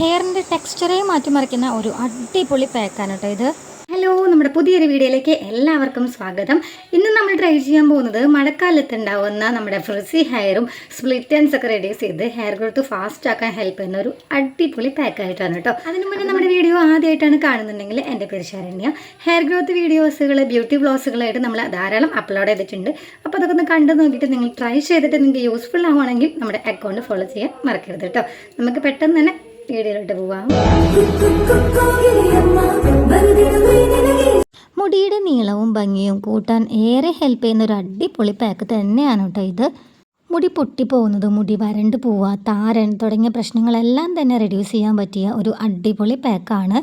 ഹെയറിന്റെ ടെക്സ്ചറെ മാറ്റിമറിക്കുന്ന ഒരു അടിപൊളി പാക്കാണ് കേട്ടോ ഇത്. ഹലോ നമ്മുടെ പുതിയൊരു വീഡിയോയിലേക്ക് എല്ലാവർക്കും സ്വാഗതം. ഇന്ന് നമ്മൾ ട്രൈ ചെയ്യാൻ പോകുന്നത് മഴക്കാലത്ത് ഉണ്ടാവുന്ന നമ്മുടെ ഫ്രിസി ഹെയറും സ്പ്ലിറ്റ് ആൻഡ്സ് ഒക്കെ റെഡ്യൂസ് ചെയ്ത് ഹെയർ ഗ്രോത്ത് ഫാസ്റ്റ് ആക്കാൻ ഹെൽപ്പ് ചെയ്യുന്ന ഒരു അടിപൊളി പാക്ക് ആയിട്ടാണ് കേട്ടോ. അതിന് മുന്നേ നമ്മുടെ വീഡിയോ ആദ്യമായിട്ടാണ് കാണുന്നുണ്ടെങ്കിൽ എന്റെ പേര് ശരണ്യ. ഹെയർ ഗ്രോത്ത് വീഡിയോസുകൾ ബ്യൂട്ടി ബ്ലോസുകളായിട്ട് നമ്മൾ ധാരാളം അപ്ലോഡ് ചെയ്തിട്ടുണ്ട്. അപ്പോൾ അതൊക്കെ ഒന്ന് കണ്ടു നോക്കിയിട്ട് നിങ്ങൾ ട്രൈ ചെയ്തിട്ട് നിങ്ങൾക്ക് യൂസ്ഫുൾ ആവുകയാണെങ്കിൽ നമ്മുടെ അക്കൗണ്ട് ഫോളോ ചെയ്യാൻ മറക്കരുത് കേട്ടോ. നമുക്ക് പെട്ടെന്ന് തന്നെ വീഡിയോയിലോട്ട് പോവാം. മുടിയുടെ നീളവും ഭംഗിയും കൂട്ടാൻ ഏറെ ഹെൽപ്പ് ചെയ്യുന്ന ഒരു അടിപൊളി പാക്ക് തന്നെയാണ് കേട്ടോ ഇത്. മുടി പൊട്ടിപ്പോകുന്നത് മുടി വരണ്ട് പോവുക താരൻ തുടങ്ങിയ പ്രശ്നങ്ങളെല്ലാം തന്നെ റെഡ്യൂസ് ചെയ്യാൻ പറ്റിയ ഒരു അടിപൊളി പാക്കാണ്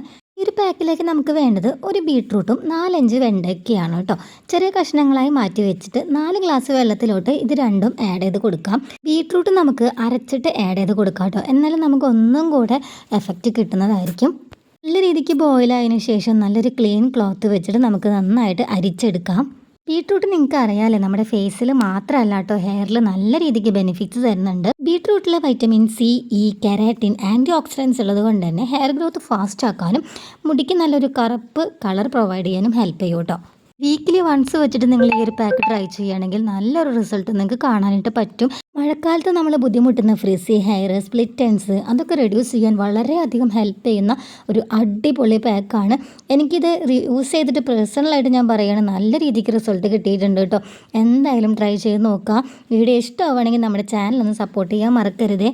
പാക്കിലേക്ക് നമുക്ക് വേണ്ടത് ഒരു ബീട്രൂട്ടും നാലഞ്ച് വെണ്ടയ്ക്കയാണ് കേട്ടോ. ചെറിയ കഷ്ണങ്ങളായി മാറ്റി വെച്ചിട്ട് നാല് ഗ്ലാസ് വെള്ളത്തിലോട്ട് ഇത് രണ്ടും ആഡ് ചെയ്ത് കൊടുക്കാം. ബീട്രൂട്ട് നമുക്ക് അരച്ചിട്ട് ആഡ് ചെയ്ത് കൊടുക്കാം കേട്ടോ. എന്നാലും നമുക്ക് ഒന്നും കൂടെ എഫക്റ്റ് കിട്ടുന്നതായിരിക്കും. നല്ല രീതിക്ക് ബോയിലായതിനു ശേഷം നല്ലൊരു ക്ലീൻ ക്ലോത്ത് വെച്ചിട്ട് നമുക്ക് നന്നായിട്ട് അരിച്ചെടുക്കാം. ബീട്രൂട്ട് നിങ്ങൾക്ക് അറിയാലേ നമ്മുടെ ഫേസിൽ മാത്രമല്ല കേട്ടോ ഹെയറിൽ നല്ല രീതിക്ക് ബെനിഫിറ്റ്സ് തരുന്നുണ്ട്. ബീട്രൂട്ടിലെ vitamin C E keratin antioxidants ഉള്ളത് കൊണ്ട് തന്നെ ഹെയർ ഗ്രോത്ത് ഫാസ്റ്റ് ആക്കാനും മുടിക്ക് നല്ലൊരു കറുപ്പ് കളർ പ്രൊവൈഡ് ചെയ്യാനും ഹെൽപ്പ് ചെയ്യും കേട്ടോ. വീക്കിലി വൺസ് വെച്ചിട്ട് നിങ്ങൾ ഈ ഒരു പാക്ക് ട്രൈ ചെയ്യുകയാണെങ്കിൽ നല്ലൊരു റിസൾട്ട് നിങ്ങൾക്ക് കാണാനായിട്ട് പറ്റും. മഴക്കാലത്ത് നമ്മൾ ബുദ്ധിമുട്ടുന്ന ഫ്രിസി ഹെയർ സ്പ്ലിറ്റ് ടെൻസ് അതൊക്കെ റെഡ്യൂസ് ചെയ്യാൻ വളരെയധികം ഹെൽപ്പ് ചെയ്യുന്ന ഒരു അടിപൊളി പാക്കാണ് എനിക്കിത് യൂസ് ചെയ്തിട്ട് പേഴ്സണലായിട്ട് ഞാൻ പറയുകയാണ് നല്ല രീതിക്ക് റിസൾട്ട് കിട്ടിയിട്ടുണ്ട് കേട്ടോ എന്തായാലും ട്രൈ ചെയ്ത് നോക്കുക വീഡിയോ ഇഷ്ടമാവുകയാണെങ്കിൽ നമ്മുടെ ചാനൽ ഒന്ന് സപ്പോർട്ട് ചെയ്യാൻ മറക്കരുതേ.